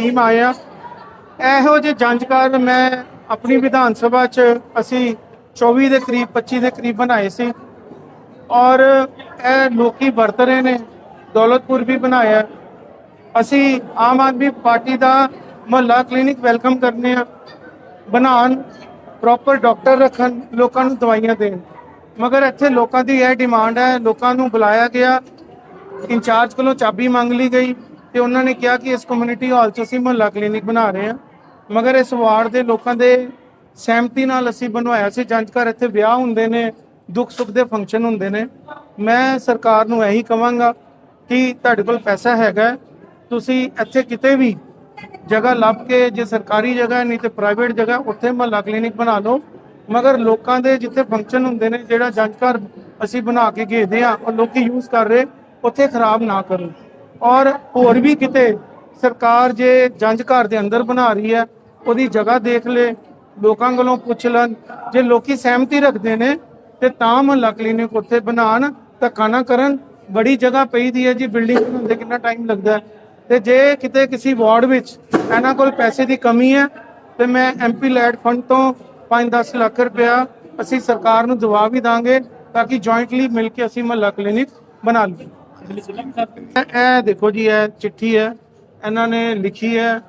Team ਆਏ ਆ ਇਹੋ ਜਿਹੇ ਜਾਂਚ ਕਾਰਨ ਮੈਂ ਆਪਣੀ ਵਿਧਾਨ ਸਭਾ 'ਚ ਅਸੀਂ 24 ਦੇ ਕਰੀਬ 25 ਦੇ ਕਰੀਬ ਬਣਾਏ ਸੀ। ਔਰ ਇਹ ਲੋਕੀ ਵਰਤ ਰਹੇ ਨੇ, ਦੌਲਤਪੁਰ ਵੀ ਬਣਾਇਆ। ਅਸੀਂ ਆਮ ਆਦਮੀ ਪਾਰਟੀ ਦਾ ਮੁਹੱਲਾ ਕਲੀਨਿਕ ਵੈਲਕਮ ਕਰਨੇ ਆ। ਬਣਾਉਣ ਪ੍ਰੋਪਰ ਡਾਕਟਰ ਰੱਖਣ, ਲੋਕਾਂ ਨੂੰ ਦਵਾਈਆਂ ਦੇਣ। ਮਗਰ ਇੱਥੇ ਲੋਕਾਂ ਦੀ ਇਹ ਡਿਮਾਂਡ ਹੈ, ਲੋਕਾਂ ਨੂੰ ਬੁਲਾਇਆ ਗਿਆ। ਇੰਚਾਰਜ ਕੋਲੋਂ ਚਾਬੀ ਮੰਗ ਲਈ ਗਈ। ਤੇ ਉਹਨਾਂ ਨੇ ਕਿਹਾ ਕਿ ਇਸ ਕਮਿਊਨਿਟੀ ਹਾਲ 'ਚ ਅਸੀਂ ਮੁਹੱਲਾ ਕਲੀਨਿਕ ਬਣਾ ਰਹੇ ਹਾਂ। ਮਗਰ ਇਸ ਵਾਰਡ ਦੇ ਲੋਕਾਂ ਦੇ ਸਹਿਮਤੀ ਨਾਲ ਅਸੀਂ ਬਣਵਾਇਆ ਸੀ ਜੰਜ ਘਰ ਇੱਥੇ ਵਿਆਹ ਹੁੰਦੇ ਨੇ, ਦੁੱਖ ਸੁੱਖ ਦੇ ਫੰਕਸ਼ਨ ਹੁੰਦੇ ਨੇ। ਮੈਂ ਸਰਕਾਰ ਨੂੰ ਇਹੀ ਕਵਾਂਗਾ ਕਿ ਤੁਹਾਡੇ ਕੋਲ ਪੈਸਾ ਹੈਗਾ ਤੁਸੀਂ ਇੱਥੇ ਕਿਤੇ ਵੀ ਜਗ੍ਹਾ ਲੱਭ ਕੇ ਜੇ ਸਰਕਾਰੀ ਜਗ੍ਹਾ ਨਹੀਂ ਤੇ ਪ੍ਰਾਈਵੇਟ ਜਗ੍ਹਾ, ਉੱਥੇ ਮਹੱਲਾ ਕਲੀਨਿਕ ਬਣਾ ਲਓ। ਮਗਰ ਲੋਕਾਂ ਦੇ ਜਿੱਥੇ ਫੰਕਸ਼ਨ ਹੁੰਦੇ ਨੇ, ਜਿਹੜਾ ਜੰਜ ਘਰ ਅਸੀਂ ਬਣਾ ਕੇ ਗੇਦੇ ਆ ਔਰ ਲੋਕੀ ਯੂਜ਼ ਕਰ ਰਹੇ, ਉੱਥੇ ਖਰਾਬ ਨਾ ਕਰੋ। ਔਰ ਹੋਰ ਵੀ ਕਿਤੇ ਸਰਕਾਰ ਜੇ ਜੰਜ ਘਰ ਦੇ ਅੰਦਰ ਬਣਾ ਰਹੀ ਹੈ, ਉਹਦੀ ਜਗ੍ਹਾ ਦੇਖ ਲੈ, ਲੋਕਾਂ ਕੋਲੋਂ ਪੁੱਛ ਲੈਣ, ਜੇ ਲੋਕੀ ਸਹਿਮਤੀ ਰੱਖਦੇ ਨੇ ਤੇ ਤਾਂ ਮੁਹੱਲਾ ਕਲੀਨਿਕ ਉੱਥੇ ਬਣਾਉਣ, ਧੱਕਾ ਨਾ ਕਰਨ, ਬੜੀ ਜਗ੍ਹਾ ਪਈ ਦੀ ਹੈ ਜੀ, ਬਿਲਡਿੰਗ ਬਣਾਉਂਦੇ ਕਿੰਨਾ ਟਾਈਮ ਲੱਗਦਾ ਹੈ। ਤੇ ਜੇ ਕਿਤੇ ਕਿਸੇ ਵਾਰਡ ਵਿੱਚ ਇਹਨਾਂ ਕੋਲ ਪੈਸੇ ਦੀ ਕਮੀ ਹੈ, ਤੇ ਮੈਂ ਐਮਪੀ ਲੈਡ ਫੰਡ ਤੋਂ 5-10 ਲੱਖ ਰੁਪਇਆ ਅਸੀਂ ਸਰਕਾਰ ਨੂੰ ਦਵਾ ਵੀ ਦਾਂਗੇ, ਤਾਂ ਕਿ ਜੁਆਇੰਟਲੀ ਮਿਲ ਕੇ ਅਸੀਂ ਮੁਹੱਲਾ ਕਲੀਨਿਕ ਬਣਾ ਲਈਏ। ਇਹ ਦੇਖੋ ਜੀ, ਇਹ ਚਿੱਠੀ ਹੈ। ਇਹਨਾਂ ਨੇ ਲਿਖੀ ਹੈ।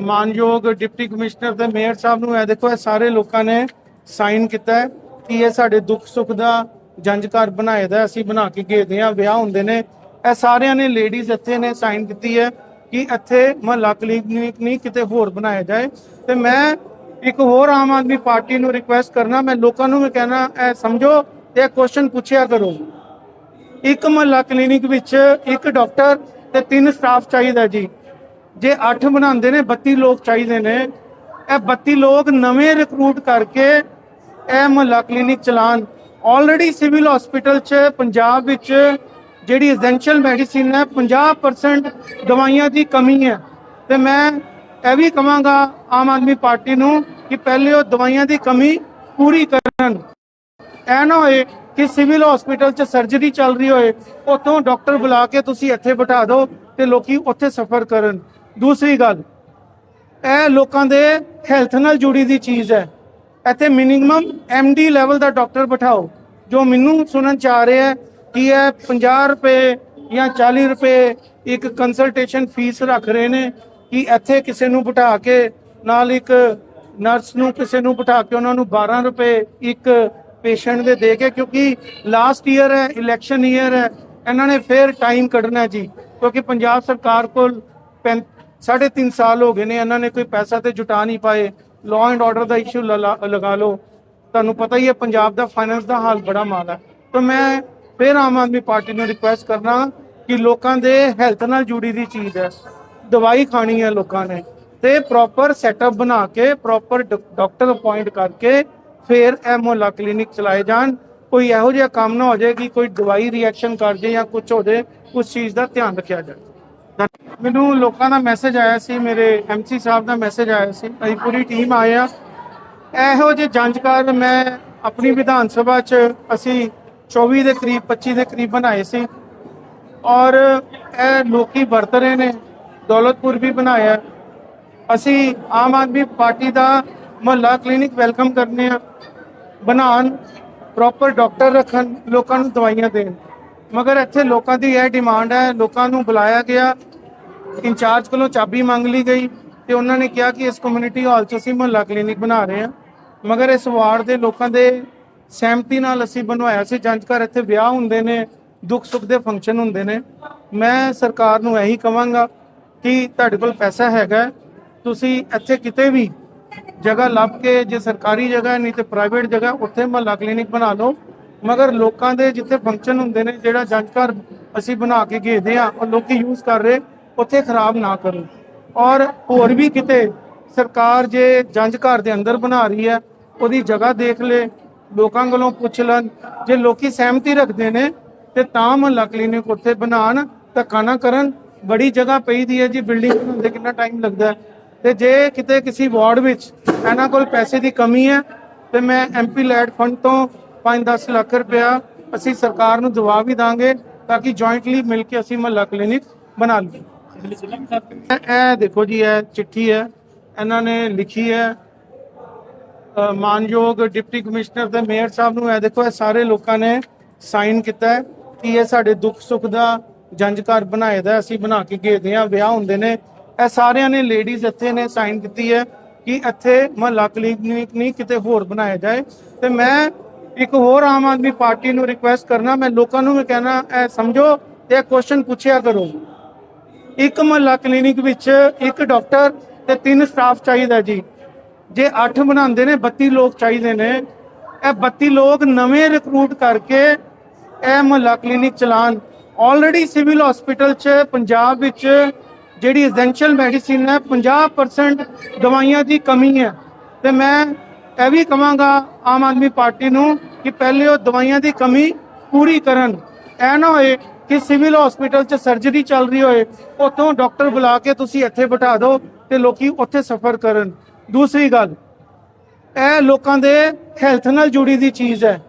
ਮਾਨਯੋਗ ਡਿਪਟੀ ਕਮਿਸ਼ਨਰ ਤੇ ਮੇਅਰ ਸਾਹਿਬ ਨੂੰ ਇਹ ਦੇਖੋ, ਇਹ ਸਾਰੇ ਲੋਕਾਂ ਨੇ ਸਾਈਨ ਕੀਤਾ ਹੈ ਕਿ ਇਹ ਸਾਡੇ ਦੁੱਖ ਸੁੱਖ ਦਾ ਜੰਜ ਘਰ ਬਣਾਏ ਦਾ ਅਸੀਂ ਬਣਾ ਕੇ ਗੇਦੇ ਆ ਵਿਆਹ ਹੁੰਦੇ ਨੇ। ਇਹ ਸਾਰਿਆਂ ਨੇ ਲੇਡੀਜ਼ ਇੱਥੇ ਨੇ ਸਾਈਨ ਕੀਤੀ ਹੈ ਕਿ ਇੱਥੇ ਮਹੱਲਾ ਕਲੀਨਿਕ ਨਹੀਂ ਕਿਤੇ ਹੋਰ ਬਣਾਇਆ ਜਾਏ। ਤੇ ਮੈਂ ਇੱਕ ਹੋਰ ਆਮ ਆਦਮੀ ਪਾਰਟੀ ਨੂੰ ਰਿਕੁਐਸਟ ਕਰਨਾ, ਮੈਂ ਲੋਕਾਂ ਨੂੰ ਵੀ ਕਹਿਣਾ, ਇਹ ਸਮਝੋ ਇਹ ਕੁਐਸਚਨ ਪੁੱਛਿਆ ਕਰੋ। ਇੱਕ ਮਹੱਲਾ ਕਲੀਨਿਕ ਵਿੱਚ ਇੱਕ ਡਾਕਟਰ ਤੇ ਤਿੰਨ ਸਟਾਫ ਚਾਹੀਦਾ ਜੀ। ਜੇ 8 ਬਣਾਉਂਦੇ ਨੇ 32 ਲੋਕ ਚਾਹੀਦੇ ਨੇ, ਇਹ 32 ਲੋਕ ਨਵੇਂ ਰਿਕਰੂਟ ਕਰਕੇ ਇਹ ਮਹੱਲਾ ਕਲੀਨਿਕ ਚਲਾਨ ਆਲਰੇਡੀ ਸਿਵਲ ਹਸਪੀਟਲ 'ਚ ਪੰਜਾਬ ਵਿੱਚ ਜਿਹੜੀ ਐਸੈਂਸ਼ੀਅਲ ਮੈਡੀਸਿਨ ਹੈ 50% ਦਵਾਈਆਂ ਦੀ ਕਮੀ ਹੈ। ਤੇ ਮੈਂ ਇਹ ਵੀ ਕਹਾਂਗਾ ਆਮ ਆਦਮੀ ਪਾਰਟੀ ਨੂੰ ਕਿ ਪਹਿਲੇ ਉਹ ਦਵਾਈਆਂ ਦੀ ਕਮੀ ਪੂਰੀ ਕਰਨ। ਐ ਨਾ ਹੋਏ ਕਿ ਸਿਵਲ ਹਸਪੀਟਲ 'ਚ ਸਰਜਰੀ ਚੱਲ ਰਹੀ ਹੋਏ, ਉੱਥੋਂ ਡਾਕਟਰ ਬੁਲਾ ਕੇ ਤੁਸੀਂ ਇੱਥੇ ਬਿਠਾ ਦਿਓ ਤੇ ਲੋਕੀ ਉੱਥੇ ਸਫਰ ਕਰਨ। ਦੂਸਰੀ ਗੱਲ, ਇਹ ਲੋਕਾਂ ਦੇ ਹੈਲਥ ਨਾਲ ਜੁੜੀ ਦੀ ਚੀਜ਼ ਹੈ। ਇੱਥੇ ਮਿਨੀਮਮ ਡੀ ਲੈਵਲ ਦਾ ਡਾਕਟਰ ਬਿਠਾਓ, ਜੋ ਮੈਨੂੰ ਸੁਣਨ ਚ ਆ ਰਿਹਾ ਹੈ ਕਿ ਇਹ 50 ਰੁਪਏ ਜਾਂ 40 ਰੁਪਏ ਇੱਕ ਕੰਸਲਟੇਸ਼ਨ ਫੀਸ ਰੱਖ ਰਹੇ ਨੇ, ਕਿ ਇੱਥੇ ਕਿਸੇ ਨੂੰ ਬਿਠਾ ਕੇ, ਨਾਲ ਇੱਕ ਨਰਸ ਨੂੰ ਕਿਸੇ ਨੂੰ ਬਿਠਾ ਕੇ ਉਹਨਾਂ ਨੂੰ 12 ਰੁਪਏ ਇੱਕ ਪੇਸ਼ੈਂਟ ਦੇ ਦੇ ਕੇ, ਕਿਉਂਕਿ ਲਾਸਟ ਈਅਰ ਹੈ ਇਲੈਕਸ਼ਨ ਈਅਰ ਹੈ, ਇਹਨਾਂ ਨੇ ਫੇਰ ਟਾਈਮ ਕੱਢਣਾ ਜੀ, ਕਿਉਂਕਿ ਪੰਜਾਬ ਸਰਕਾਰ ਕੋਲ ਪੈਂ- ਸਾਢੇ ਤਿੰਨ ਸਾਲ ਹੋ ਗਏ ਨੇ, ਇਹਨਾਂ ਨੇ ਕੋਈ ਪੈਸਾ ਤੇ ਜੁਟਾ ਨਹੀਂ ਪਾਏ law and order the issue ਲਗਾ ਲਓ। ਤੁਹਾਨੂੰ ਪਤਾ ਹੀ ਹੈ, ਪੰਜਾਬ ਦਾ ਫਾਈਨੈਂਸ ਦਾ ਹਾਲ ਬੜਾ ਮਾੜਾ ਹੈ। ਤਾਂ ਮੈਂ ਫਿਰ ਆਮ ਆਦਮੀ ਪਾਰਟੀ ਨੂੰ ਰਿਕੁਐਸਟ ਕਰਨਾ ਕਿ ਲੋਕਾਂ ਦੇ ਹੈਲਥ ਨਾਲ ਜੁੜੀ ਦੀ ਚੀਜ਼ ਹੈ, ਦਵਾਈ ਖਾਣੀ ਹੈ ਲੋਕਾਂ ਨੇ, ਤੇ ਪ੍ਰੋਪਰ ਸੈਟਅਪ ਬਣਾ ਕੇ ਪ੍ਰੋਪਰ ਡਾਕਟਰ ਅਪਾਇੰਟ ਕਰਕੇ ਫਿਰ ਇਹ ਮੁਹੱਲਾ ਕਲੀਨਿਕ ਚਲਾਏ ਜਾਣ। ਕੋਈ ਇਹੋ ਜਿਹਾ ਕੰਮ ਨਾ ਹੋ ਜਾਏ ਕਿ ਕੋਈ ਦਵਾਈ ਰਿਐਕਸ਼ਨ ਕਰ ਜੇ ਜਾਂ ਕੁਝ ਹੋ ਜਾਏ ਉਸ ਚੀਜ਼ ਦਾ ਧਿਆਨ ਰੱਖਿਆ ਜਾਏ ਮੈਨੂੰ ਲੋਕਾਂ ਦਾ ਮੈਸੇਜ ਆਇਆ ਸੀ, ਮੇਰੇ ਐਮਸੀ ਸਾਹਿਬ ਦਾ ਮੈਸੇਜ ਆਇਆ ਸੀ। ਅਸੀਂ ਪੂਰੀ ਟੀਮ ਆਏ ਆ ਇਹੋ ਜਿਹੇ ਜੰਜ ਕਾਰਨ ਮੈਂ ਆਪਣੀ ਵਿਧਾਨ ਸਭਾ 'ਚ ਅਸੀਂ 24 ਦੇ ਕਰੀਬ 25 ਦੇ ਕਰੀਬ ਬਣਾਏ ਸੀ। ਔਰ ਇਹ ਲੋਕੀ ਵਰਤ ਰਹੇ ਨੇ। ਦੌਲਤਪੁਰ ਵੀ ਬਣਾਇਆ। ਅਸੀਂ ਆਮ ਆਦਮੀ ਪਾਰਟੀ ਦਾ ਮੁਹੱਲਾ ਕਲੀਨਿਕ ਵੈਲਕਮ ਕਰਨੇ ਆ। ਬਣਾਉਣ ਪ੍ਰੋਪਰ ਡਾਕਟਰ ਰੱਖਣ, ਲੋਕਾਂ ਨੂੰ ਦਵਾਈਆਂ ਦੇਣ। ਮਗਰ ਇੱਥੇ ਲੋਕਾਂ ਦੀ ਇਹ ਡਿਮਾਂਡ ਹੈ, ਲੋਕਾਂ ਨੂੰ ਬੁਲਾਇਆ ਗਿਆ। ਇੰਚਾਰਜ ਕੋਲੋਂ ਚਾਬੀ ਮੰਗ ਲਈ ਗਈ ਤੇ ਉਹਨਾਂ ਨੇ ਕਿਹਾ ਕਿ ਇਸ ਕਮਿਊਨਿਟੀ ਹਾਲ 'ਚ ਅਸੀਂ ਮੁਹੱਲਾ ਕਲੀਨਿਕ ਬਣਾ ਰਹੇ ਹਾਂ। ਮਗਰ ਇਸ ਵਾਰਡ ਦੇ ਲੋਕਾਂ ਦੇ ਸਹਿਮਤੀ ਨਾਲ ਅਸੀਂ ਬਣਵਾਇਆ ਸੀ। ਜੰਜ ਘਰ ਇੱਥੇ ਵਿਆਹ ਹੁੰਦੇ ਨੇ, ਦੁੱਖ ਸੁੱਖ ਦੇ ਫੰਕਸ਼ਨ ਹੁੰਦੇ ਨੇ। ਮੈਂ ਸਰਕਾਰ ਨੂੰ ਇਹੀ ਕਵਾਂਗਾ ਕਿ ਤੁਹਾਡੇ ਕੋਲ ਪੈਸਾ ਹੈਗਾ ਤੁਸੀਂ ਇੱਥੇ ਕਿਤੇ ਵੀ ਜਗ੍ਹਾ ਲੱਭ ਕੇ ਜੇ ਸਰਕਾਰੀ ਜਗ੍ਹਾ ਨਹੀਂ ਤੇ ਪ੍ਰਾਈਵੇਟ ਜਗ੍ਹਾ, ਉੱਥੇ ਮਹੱਲਾ ਕਲੀਨਿਕ ਬਣਾ ਲਓ ਮਗਰ ਲੋਕਾਂ ਦੇ ਜਿੱਥੇ ਫੰਕਸ਼ਨ ਹੁੰਦੇ ਨੇ, ਜਿਹੜਾ ਜੰਜ ਘਰ ਅਸੀਂ ਬਣਾ ਕੇ ਗੇਦੇ ਆ ਔਰ ਲੋਕੀ ਯੂਜ਼ ਕਰ ਰਹੇ, ਉੱਥੇ ਖਰਾਬ ਨਾ ਕਰੋ। ਔਰ ਹੋਰ ਵੀ ਕਿਤੇ ਸਰਕਾਰ ਜੇ ਜੰਜ ਘਰ ਦੇ ਅੰਦਰ ਬਣਾ ਰਹੀ ਹੈ, ਉਹਦੀ ਜਗ੍ਹਾ ਦੇਖ ਲੈ, ਲੋਕਾਂ ਕੋਲੋਂ ਪੁੱਛ ਲੈਣ, ਜੇ ਲੋਕੀ ਸਹਿਮਤੀ ਰੱਖਦੇ ਨੇ, ਤੇ ਤਾਂ ਮਹੱਲਾ ਕਲੀਨਿਕ ਉੱਥੇ ਬਣਾਉਣ, ਧੱਕਾ ਨਾ ਕਰਨ। ਬੜੀ ਜਗ੍ਹਾ ਪਈ ਦੀ ਹੈ ਜੀ ਬਿਲਡਿੰਗ ਬਣਾਉਂਦੇ ਕਿੰਨਾ ਟਾਈਮ ਲੱਗਦਾ ਹੈ। ਤੇ ਜੇ ਕਿਤੇ ਕਿਸੇ ਵਾਰਡ ਵਿੱਚ ਇਹਨਾਂ ਕੋਲ ਪੈਸੇ ਦੀ ਕਮੀ ਹੈ, ਤੇ ਮੈਂ ਐਮਪੀ ਲੈਡ ਫੰਡ ਤੋਂ 5-10 ਲੱਖ ਰੁਪਇਆ ਅਸੀਂ ਸਰਕਾਰ ਨੂੰ ਦਵਾ ਵੀ ਦਾਂਗੇ ਤਾਂ ਕਿ ਜੁਆਇੰਟਲੀ ਮਿਲ ਕੇ ਅਸੀਂ ਮਹੱਲਾ ਕਲੀਨਿਕ ਬਣਾ ਲਈਏ। ਇਹ ਦੇਖੋ ਜੀ, ਇਹ ਚਿੱਠੀ ਹੈ, ਇਹਨਾਂ ਨੇ ਲਿਖੀ ਹੈ। ਮਾਨਯੋਗ ਡਿਪਟੀ ਕਮਿਸ਼ਨਰ ਤੇ ਮੇਅਰ ਸਾਹਿਬ ਨੂੰ ਇਹ ਦੇਖੋ, ਇਹ ਸਾਰੇ ਲੋਕਾਂ ਨੇ ਸਾਈਨ ਕੀਤਾ ਹੈ ਕਿ ਇਹ ਸਾਡੇ ਦੁੱਖ ਸੁੱਖ ਦਾ ਜੰਜ ਘਰ ਬਣਾਏ ਦਾ ਅਸੀਂ ਬਣਾ ਕੇ ਗਏ ਦੇ ਆ ਵਿਆਹ ਹੁੰਦੇ ਨੇ ਇਹ ਸਾਰਿਆਂ ਨੇ ਲੇਡੀਜ਼ ਇੱਥੇ ਨੇ ਸਾਈਨ ਕੀਤੀ ਹੈ ਕਿ ਇੱਥੇ ਮਹੱਲਾ ਕਲੀਨਿਕ ਨਹੀਂ ਕਿਤੇ ਹੋਰ ਬਣਾਇਆ ਜਾਏ। ਤੇ ਮੈਂ ਇੱਕ ਹੋਰ ਆਮ ਆਦਮੀ ਪਾਰਟੀ ਨੂੰ ਰਿਕੁਐਸਟ ਕਰਨਾ, ਮੈਂ ਲੋਕਾਂ ਨੂੰ ਵੀ ਕਹਿਣਾ, ਇਹ ਸਮਝੋ ਤੇ ਇਹ ਕੁਐਸਚਨ ਪੁੱਛਿਆ ਕਰੋ। ਇੱਕ ਮਹੱਲਾ ਕਲੀਨਿਕ ਵਿੱਚ ਇੱਕ ਡਾਕਟਰ ਤੇ ਤਿੰਨ ਸਟਾਫ ਚਾਹੀਦਾ ਜੀ। ਜੇ 8 ਬਣਾਉਂਦੇ ਨੇ 32 ਲੋਕ ਚਾਹੀਦੇ ਨੇ, ਇਹ 32 ਲੋਕ ਨਵੇਂ ਰਿਕਰੂਟ ਕਰਕੇ ਇਹ ਮਹੱਲਾ ਕਲੀਨਿਕ ਚਲਾਨ ਆਲਰੇਡੀ ਸਿਵਲ ਹਸਪੀਟਲ 'ਚ, ਪੰਜਾਬ ਵਿੱਚ ਜਿਹੜੀ ਐਸੈਂਸ਼ੀਅਲ ਮੈਡੀਸਿਨ ਹੈ 50% ਦਵਾਈਆਂ ਦੀ ਕਮੀ ਹੈ। ਤੇ ਮੈਂ ਇਹ ਵੀ ਕਹਾਂਗਾ ਆਮ ਆਦਮੀ ਪਾਰਟੀ ਨੂੰ ਕਿ ਪਹਿਲੇ ਉਹ ਦਵਾਈਆਂ ਦੀ ਕਮੀ ਪੂਰੀ ਕਰਨ। ਐ ਨਾ ਹੋਏ ਕਿ ਸਿਵਲ ਹਸਪੀਟਲ 'ਚ ਸਰਜਰੀ ਚੱਲ ਰਹੀ ਹੋਏ, ਉੱਥੋਂ ਡਾਕਟਰ ਬੁਲਾ ਕੇ ਤੁਸੀਂ ਇੱਥੇ ਬਿਠਾ ਦਿਓ ਤੇ ਲੋਕੀ ਉੱਥੇ ਸਫਰ ਕਰਨ। ਦੂਸਰੀ ਗੱਲ, ਇਹ ਲੋਕਾਂ ਦੇ ਹੈਲਥ ਨਾਲ ਜੁੜੀ ਦੀ ਚੀਜ਼ ਹੈ।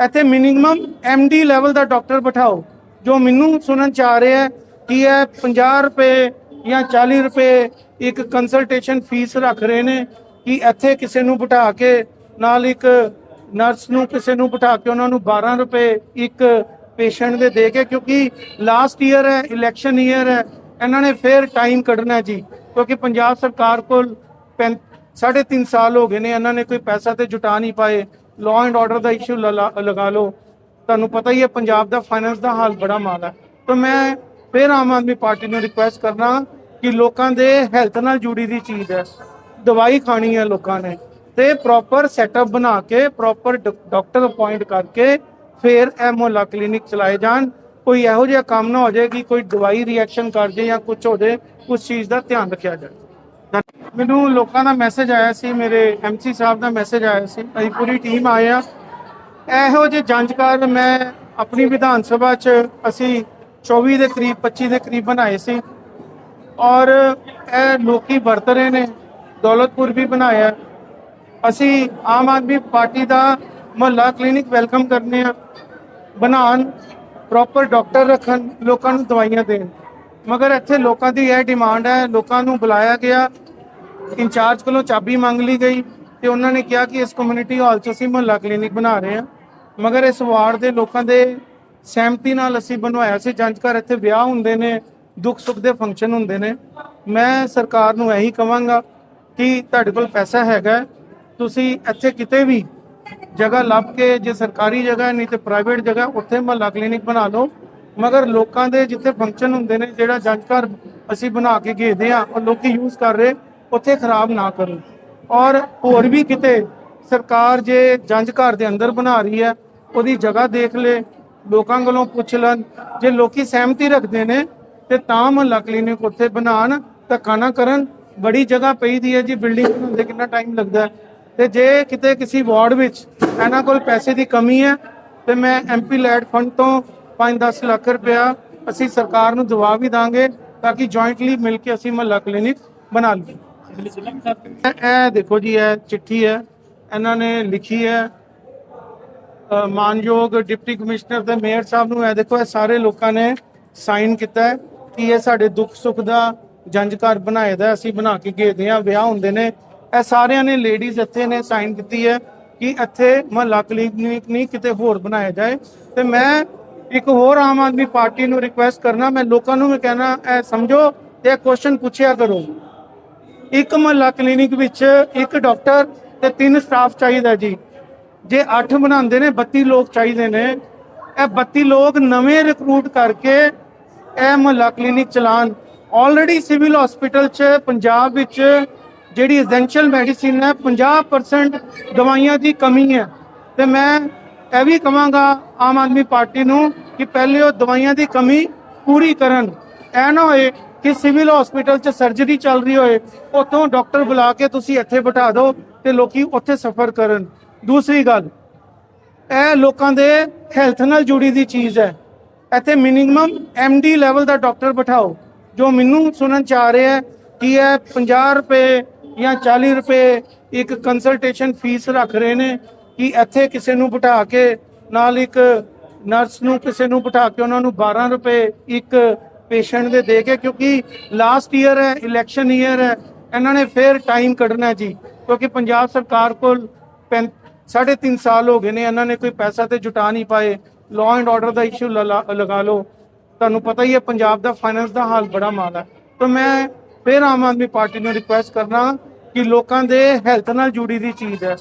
ਇੱਥੇ ਮਿਨੀਮਮ ਡੀ ਲੈਵਲ ਦਾ ਡਾਕਟਰ ਬਿਠਾਓ, ਜੋ ਮੈਨੂੰ ਸੁਣਨ ਚ ਆ ਰਿਹਾ ਕਿ ਇਹ 50 ਰੁਪਏ ਜਾਂ 40 ਰੁਪਏ ਇੱਕ ਕੰਸਲਟੇਸ਼ਨ ਫੀਸ ਰੱਖ ਰਹੇ ਨੇ ਕਿ ਇੱਥੇ ਕਿਸੇ ਨੂੰ ਬਿਠਾ ਕੇ, ਨਾਲ ਇੱਕ ਨਰਸ ਨੂੰ ਕਿਸੇ ਨੂੰ ਬਿਠਾ ਕੇ ਉਹਨਾਂ ਨੂੰ 12 ਰੁਪਏ ਇੱਕ ਪੇਸ਼ੈਂਟ ਦੇ ਦੇ ਕੇ, ਕਿਉਂਕਿ ਲਾਸਟ ਈਅਰ ਹੈ ਇਲੈਕਸ਼ਨ ਈਅਰ ਹੈ, ਇਹਨਾਂ ਨੇ ਫੇਰ ਟਾਈਮ ਕੱਢਣਾ ਜੀ, ਕਿਉਂਕਿ ਪੰਜਾਬ ਸਰਕਾਰ ਕੋਲ ਪੈਂ- ਸਾਢੇ ਤਿੰਨ ਸਾਲ ਹੋ ਗਏ ਨੇ, ਇਹਨਾਂ ਨੇ ਕੋਈ ਪੈਸਾ ਤੇ ਜੁਟਾ ਨਹੀਂ ਪਾਏ law and order the issue ਲਗਾ ਲਓ। ਤੁਹਾਨੂੰ ਪਤਾ ਹੀ ਹੈ, ਪੰਜਾਬ ਦਾ ਫਾਈਨੈਂਸ ਦਾ ਹਾਲ ਬੜਾ ਮਾੜਾ ਹੈ। ਤਾਂ ਮੈਂ ਫਿਰ ਆਮ ਆਦਮੀ ਪਾਰਟੀ ਨੂੰ ਰਿਕੁਐਸਟ ਕਰਨਾ ਕਿ ਲੋਕਾਂ ਦੇ ਹੈਲਥ ਨਾਲ ਜੁੜੀ ਦੀ ਚੀਜ਼ ਹੈ। ਦਵਾਈ ਖਾਣੀ ਹੈ ਲੋਕਾਂ ਨੇ ਤੇ ਪ੍ਰੋਪਰ ਸੈਟਅਪ ਬਣਾ ਕੇ ਪ੍ਰੋਪਰ ਡਾਕਟਰ ਅਪਾਇੰਟ ਕਰਕੇ ਫਿਰ ਇਹ ਮੁਹੱਲਾ ਕਲੀਨਿਕ ਚਲਾਏ ਜਾਣ। ਕੋਈ ਇਹੋ ਜਿਹਾ ਕੰਮ ਨਾ ਹੋ ਜਾਏ ਕਿ ਕੋਈ ਦਵਾਈ ਰਿਐਕਸ਼ਨ ਕਰ ਜੇ ਜਾਂ ਕੁਝ ਹੋ ਜਾਏ ਉਸ ਚੀਜ਼ ਦਾ ਧਿਆਨ ਰੱਖਿਆ ਜਾਏ ਮੈਨੂੰ ਲੋਕਾਂ ਦਾ ਮੈਸੇਜ ਆਇਆ ਸੀ, ਮੇਰੇ ਐਮਸੀ ਸਾਹਿਬ ਦਾ ਮੈਸੇਜ ਆਇਆ ਸੀ, ਅਸੀਂ ਪੂਰੀ ਟੀਮ ਆਏ ਆ ਇਹੋ ਜਿਹੇ ਜੰਜ ਕਾਰਨ ਮੈਂ ਆਪਣੀ ਵਿਧਾਨ ਸਭਾ 'ਚ ਅਸੀਂ 24 ਦੇ ਕਰੀਬ 25 ਦੇ ਕਰੀਬ ਬਣਾਏ ਸੀ। ਔਰ ਇਹ ਲੋਕੀ ਵਰਤ ਰਹੇ ਨੇ, ਦੌਲਤਪੁਰ ਵੀ ਬਣਾਇਆ। ਅਸੀਂ ਆਮ ਆਦਮੀ ਪਾਰਟੀ ਦਾ ਮੁਹੱਲਾ ਕਲੀਨਿਕ ਵੈਲਕਮ ਕਰਨੇ ਆ। ਬਣਾਉਣ ਪ੍ਰੋਪਰ ਡਾਕਟਰ ਰੱਖਣ, ਲੋਕਾਂ ਨੂੰ ਦਵਾਈਆਂ ਦੇਣ। ਮਗਰ ਇੱਥੇ ਲੋਕਾਂ ਦੀ ਇਹ ਡਿਮਾਂਡ ਹੈ, ਲੋਕਾਂ ਨੂੰ ਬੁਲਾਇਆ ਗਿਆ। ਇੰਚਾਰਜ ਕੋਲੋਂ ਚਾਬੀ ਮੰਗ ਲਈ ਗਈ ਤੇ ਉਹਨਾਂ ਨੇ ਕਿਹਾ ਕਿ ਇਸ ਕਮਿਊਨਿਟੀ ਹਾਲ 'ਚ ਅਸੀਂ ਮੁਹੱਲਾ ਕਲੀਨਿਕ ਬਣਾ ਰਹੇ ਹਾਂ। ਮਗਰ ਇਸ ਵਾਰਡ ਦੇ ਲੋਕਾਂ ਦੇ ਸਹਿਮਤੀ ਨਾਲ ਅਸੀਂ ਬਣਵਾਇਆ ਸੀ। ਜੰਜ ਘਰ ਇੱਥੇ ਵਿਆਹ ਹੁੰਦੇ ਨੇ, ਦੁੱਖ ਸੁੱਖ ਦੇ ਫੰਕਸ਼ਨ ਹੁੰਦੇ ਨੇ। ਮੈਂ ਸਰਕਾਰ ਨੂੰ ਇਹੀ ਕਹਾਂਗਾ ਕਿ ਤੁਹਾਡੇ ਕੋਲ ਪੈਸਾ ਹੈਗਾ ਤੁਸੀਂ ਇੱਥੇ ਕਿਤੇ ਵੀ ਜਗ੍ਹਾ ਲੱਭ ਕੇ, ਜੇ ਸਰਕਾਰੀ ਜਗ੍ਹਾ ਨਹੀਂ ਤੇ ਪ੍ਰਾਈਵੇਟ ਜਗ੍ਹਾ, ਉੱਥੇ ਮਹੱਲਾ ਕਲੀਨਿਕ ਬਣਾ ਲਓ ਮਗਰ ਲੋਕਾਂ ਦੇ ਜਿੱਥੇ ਫੰਕਸ਼ਨ ਹੁੰਦੇ ਨੇ, ਜਿਹੜਾ ਜੰਜ ਘਰ ਅਸੀਂ ਬਣਾ ਕੇ ਗੇਦੇ ਆ ਔਰ ਲੋਕੀ ਯੂਜ਼ ਕਰ ਰਹੇ, ਉੱਥੇ ਖਰਾਬ ਨਾ ਕਰੋ। ਔਰ ਹੋਰ ਵੀ ਕਿਤੇ ਸਰਕਾਰ ਜੇ ਜੰਜ ਘਰ ਦੇ ਅੰਦਰ ਬਣਾ ਰਹੀ ਹੈ, ਉਹਦੀ ਜਗ੍ਹਾ ਦੇਖ ਲੈ ਲੋਕਾਂ ਕੋਲੋਂ ਪੁੱਛ ਲੈਣ। ਜੇ ਲੋਕੀ ਸਹਿਮਤੀ ਰੱਖਦੇ ਨੇ, ਤੇ ਤਾਂ ਮੁਹੱਲਾ ਕਲੀਨਿਕ ਉੱਥੇ ਬਣਾਉਣ, ਧੱਕਾ ਨਾ ਕਰਨ। ਬੜੀ ਜਗ੍ਹਾ ਪਈ ਦੀ ਹੈ ਜੀ, ਬਿਲਡਿੰਗ ਬਣਾਉਂਦੇ ਕਿੰਨਾ ਟਾਈਮ ਲੱਗਦਾ ਹੈ। ਤੇ ਜੇ ਕਿਤੇ ਕਿਸੇ ਵਾਰਡ ਵਿੱਚ ਇਹਨਾਂ ਕੋਲ ਪੈਸੇ ਦੀ ਕਮੀ ਹੈ, ਤੇ ਮੈਂ ਐਮਪੀ ਲੈਡ ਫੰਡ ਤੋਂ 5-10 ਲੱਖ ਰੁਪਇਆ ਅਸੀਂ ਸਰਕਾਰ ਨੂੰ ਦਵਾ ਵੀ ਦਾਂਗੇ, ਤਾਂ ਕਿ ਜੁਆਇੰਟਲੀ ਮਿਲ ਕੇ ਅਸੀਂ ਮੁਹੱਲਾ ਕਲੀਨਿਕ ਬਣਾ ਲਈਏ। ਇਹ ਦੇਖੋ ਜੀ, ਇਹ ਚਿੱਠੀ ਹੈ, ਇਹਨਾਂ ਨੇ ਲਿਖੀ ਹੈ। ਮਾਨਯੋਗ ਡਿਪਟੀ ਕਮਿਸ਼ਨਰ ਤੇ ਮੇਅਰ ਸਾਹਿਬ ਨੂੰ ਇਹ ਦੇਖੋ, ਇਹ ਸਾਰੇ ਲੋਕਾਂ ਨੇ ਸਾਈਨ ਕੀਤਾ ਹੈ ਕਿ ਇਹ ਸਾਡੇ ਦੁੱਖ ਸੁੱਖ ਦਾ ਜੰਜ ਘਰ ਬਣਾਏ ਦਾ ਅਸੀਂ ਬਣਾ ਕੇ ਗੇਦੇ ਆ ਵਿਆਹ ਹੁੰਦੇ ਨੇ। ਇਹ ਸਾਰਿਆਂ ਨੇ ਲੇਡੀਜ਼ ਇੱਥੇ ਨੇ ਸਾਈਨ ਕੀਤੀ ਹੈ ਕਿ ਇੱਥੇ ਮਹੱਲਾ ਕਲੀਨਿਕ ਨਹੀਂ, ਕਿਤੇ ਹੋਰ ਬਣਾਇਆ ਜਾਏ। ਤੇ ਮੈਂ ਇੱਕ ਹੋਰ ਆਮ ਆਦਮੀ ਪਾਰਟੀ ਨੂੰ ਰਿਕੁਐਸਟ ਕਰਨਾ, ਮੈਂ ਲੋਕਾਂ ਨੂੰ ਵੀ ਕਹਿਣਾ, ਇਹ ਸਮਝੋ ਤੇ ਇਹ ਕੁਐਸਚਨ ਪੁੱਛਿਆ ਕਰੋ। ਇੱਕ ਮਹੱਲਾ ਕਲੀਨਿਕ ਵਿੱਚ ਇੱਕ ਡਾਕਟਰ ਤੇ ਤਿੰਨ ਸਟਾਫ ਚਾਹੀਦਾ ਜੀ। ਜੇ 8 ਬਣਾਉਂਦੇ ਨੇ 32 ਲੋਕ ਚਾਹੀਦੇ ਨੇ, ਇਹ 32 ਲੋਕ ਨਵੇਂ ਰਿਕਰੂਟ ਕਰਕੇ ਇਹ ਮਹੱਲਾ ਕਲੀਨਿਕ ਚਲਾਨ ਆਲਰੇਡੀ ਸਿਵਲ ਹਸਪੀਟਲ 'ਚ, ਪੰਜਾਬ ਵਿੱਚ ਜਿਹੜੀ ਐਸੈਂਸ਼ੀਅਲ ਮੈਡੀਸਿਨ ਹੈ 50% ਦਵਾਈਆਂ ਦੀ ਕਮੀ ਹੈ। ਤੇ ਮੈਂ ਇਹ ਵੀ ਕਹਾਂਗਾ ਆਮ ਆਦਮੀ ਪਾਰਟੀ ਨੂੰ ਕਿ ਪਹਿਲੇ ਉਹ ਦਵਾਈਆਂ ਦੀ ਕਮੀ ਪੂਰੀ ਕਰਨ। ਐ ਨਾ ਹੋਏ ਕਿ ਸਿਵਲ ਹਸਪੀਟਲ 'ਚ ਸਰਜਰੀ ਚੱਲ ਰਹੀ ਹੋਏ, ਉੱਥੋਂ ਡਾਕਟਰ ਬੁਲਾ ਕੇ ਤੁਸੀਂ ਇੱਥੇ ਬਿਠਾ ਦਿਓ ਤੇ ਲੋਕੀ ਉੱਥੇ ਸਫਰ ਕਰਨ। ਦੂਸਰੀ ਗੱਲ, ਇਹ ਲੋਕਾਂ ਦੇ ਹੈਲਥ ਨਾਲ ਜੁੜੀ ਦੀ ਚੀਜ਼ ਹੈ। ਇੱਥੇ ਮਿਨੀਮਮ ਡੀ ਲੈਵਲ ਦਾ ਡਾਕਟਰ ਬਿਠਾਓ, ਜੋ ਮੈਨੂੰ ਸੁਣਨ ਚ ਆ ਰਿਹਾ ਕਿ ਇਹ 50 ਰੁਪਏ ਜਾਂ 40 ਰੁਪਏ ਇੱਕ ਕੰਸਲਟੇਸ਼ਨ ਫੀਸ ਰੱਖ ਰਹੇ ਨੇ, ਕਿ ਇੱਥੇ ਕਿਸੇ ਨੂੰ ਬਿਠਾ ਕੇ ਨਾਲ ਇੱਕ ਨਰਸ ਨੂੰ ਕਿਸੇ ਨੂੰ ਬਿਠਾ ਕੇ ਉਹਨਾਂ ਨੂੰ 12 ਰੁਪਏ ਇੱਕ ਪੇਸ਼ੈਂਟ ਦੇ ਦੇ ਕੇ, ਕਿਉਂਕਿ ਲਾਸਟ ਈਅਰ ਹੈ ਇਲੈਕਸ਼ਨ ਈਅਰ ਹੈ, ਇਹਨਾਂ ਨੇ ਫਿਰ ਟਾਈਮ ਕੱਢਣਾ ਜੀ, ਕਿਉਂਕਿ ਪੰਜਾਬ ਸਰਕਾਰ ਕੋਲ ਪੈਂ- ਸਾਢੇ ਤਿੰਨ ਸਾਲ ਹੋ ਗਏ ਨੇ ਇਹਨਾਂ ਨੇ ਕੋਈ ਪੈਸਾ ਤੇ ਜੁਟਾ ਨਹੀਂ ਪਾਏ law and order the issue ਲਗਾ ਲਓ ਤੁਹਾਨੂੰ ਪਤਾ ਹੀ ਹੈ ਪੰਜਾਬ ਦਾ ਫਾਈਨੈਂਸ ਦਾ ਹਾਲ ਬੜਾ ਮਾੜਾ ਹੈ ਤਾਂ ਮੈਂ ਫਿਰ ਆਮ ਆਦਮੀ ਪਾਰਟੀ ਨੂੰ ਰਿਕੁਐਸਟ ਕਰਨਾ ਕਿ ਲੋਕਾਂ ਦੇ ਹੈਲਥ ਨਾਲ ਜੁੜੀ ਦੀ ਚੀਜ਼ ਹੈ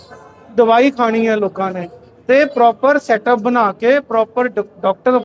ਦਵਾਈ ਖਾਣੀ ਹੈ ਲੋਕਾਂ ਨੇ ਤੇ ਪ੍ਰੋਪਰ ਸੈਟਅਪ ਬਣਾ ਕੇ ਪ੍ਰੋਪਰ ਡਾਕਟਰ